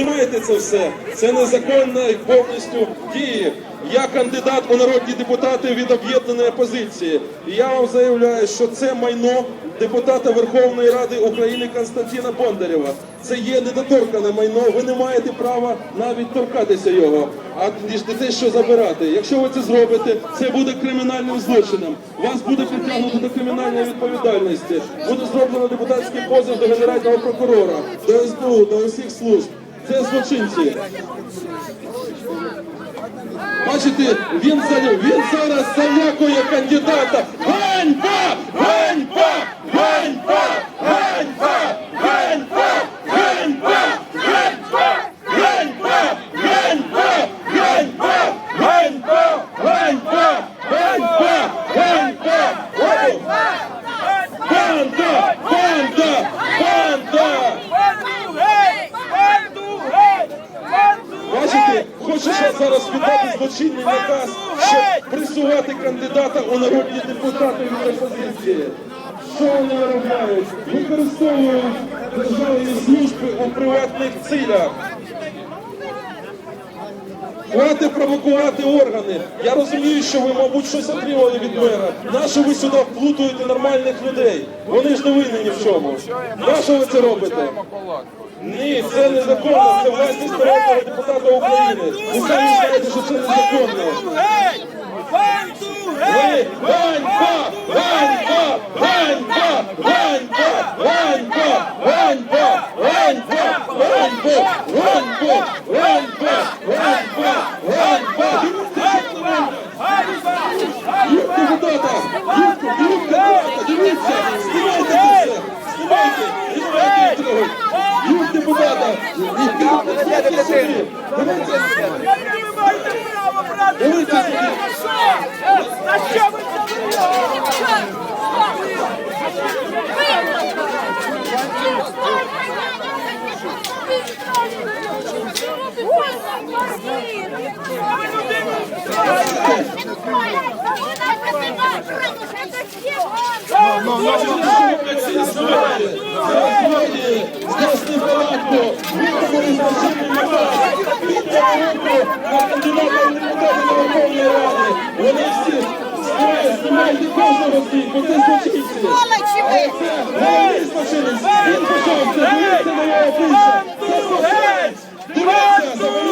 Знімайте це все. Це незаконно і повністю діє. Я кандидат у народні депутати від об'єднаної опозиції. І я вам заявляю, що це майно депутата Верховної Ради України Константина Бондарєва. Це є недоторкане майно. Ви не маєте права навіть торкатися його, а ніж не те, що забирати. Якщо ви це зробите, це буде кримінальним злочином. Вас буде притягнуто до кримінальної відповідальності. Буде зроблено депутатський позов до генерального прокурора, до СБУ, до усіх служб. Це злочинці. Бачите, він він зараз залякує кандидата. Ганьба! Ганьба! Ганьба! Ще зараз віддати злочинний наказ, щоб присувати кандидата у народні депутати від опозиції. Що вони виробляють? Використовують державні служби у приватних цілях. Хватить провокувати органи. Я розумію, що ви, мабуть, щось отримали від мера. Нащо ви сюди вплутуєте нормальних людей? Вони ж не винні ні в чому. Нащо ви це робите? Ні, це незаконно, це власність народного депутата України. Ви самі знаєте, що це незаконно. Забирайте дитину! Ви маєте право брати дитину! На що ви забираєте? Вони всі знімають, знімають кожного з них, бо це злочинці. Але це головний злочинець. Він почав це, дивіться на його обличчя. Це злочинець. Дивіться,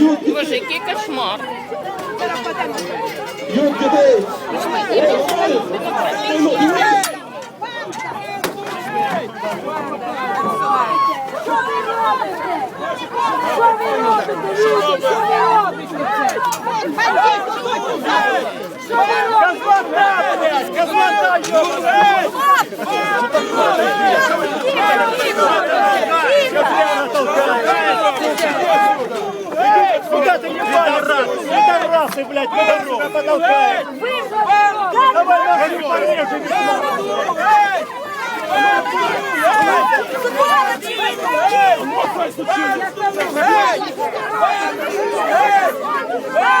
він Боже, який кошмар! Юг дітей! Що ви робите? Що ви робите, люди? Що ви робите? Що ви робите? Козлота, блядь! Козлота, ты, блядь, подорвал, потолкай! Давай, нахуй, порежу! Эй! Эй! Эй!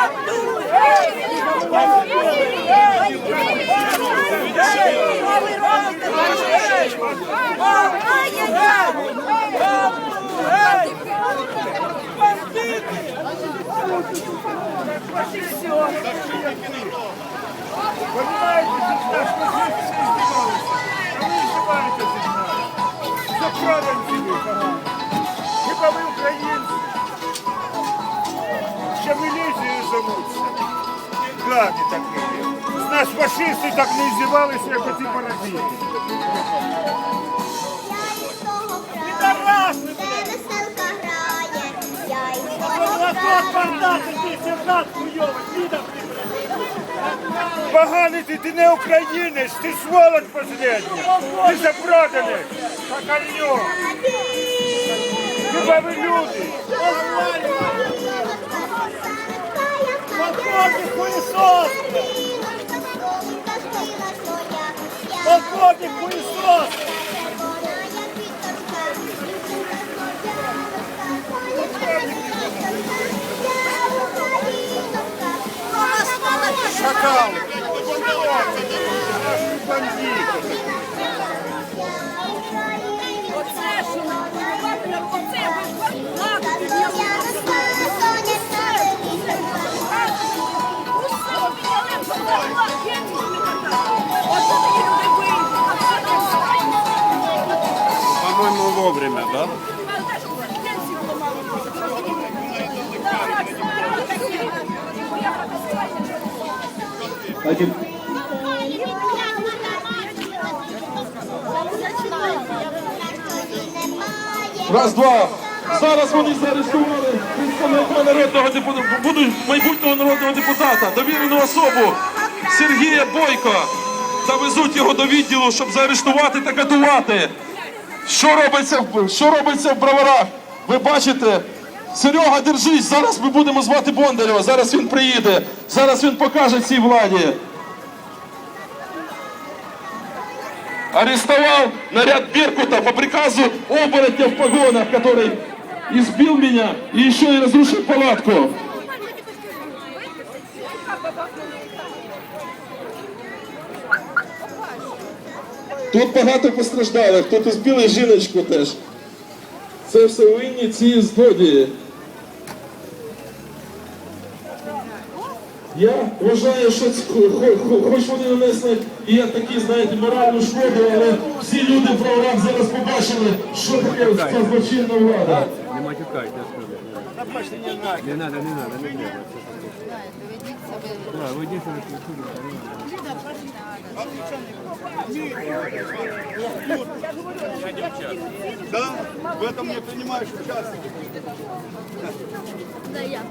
Эй! Понимаете, что здесь все издеваются? А вы издеваетесь из нас. За правильно вы. Хіба ви українці? Ще міліцією зовуться. Гади такі. З нас фашисти так не здівалися, як оці паразити. Підараси, блядь! Лохот, бандат, ти сержант хуйовий, підар ти, блядь! Поганий ти, ти не українець, ти сволочь последня! Ти запроданий! Покальню! Хіба ви люди? Полковник хуесос! Полковник хуесос! Шакал! Да? Один. Раз, два. Зараз вони заарештували представника народного депутата, будуть майбутнього народного депутата, довірену особу Сергія Бойко. Та везуть його до відділу, щоб заарештувати та катувати. Що робиться, що робиться в броварах? Ви бачите? Серега, держись, зараз ми будемо звати Бондарєва, зараз він приїде, зараз він покаже цій владі. арестовал наряд Беркута по приказу оборотня в погонах, который избил меня и еще и разрушил палатку. Тут багато постраждалих, тут збили жіночку теж. Це все винні ці злодії. Я вважаю, що хоч вони нанесли і я такі, знаєте, моральну шкоду, але всі люди в правах зараз побачили, що таке ця злочинна влада. Не матюкайте, я скажу. Не надо, не надо, не надо. Да, вы идите, не надо. Да? В этом я принимаешь участие. Да, я.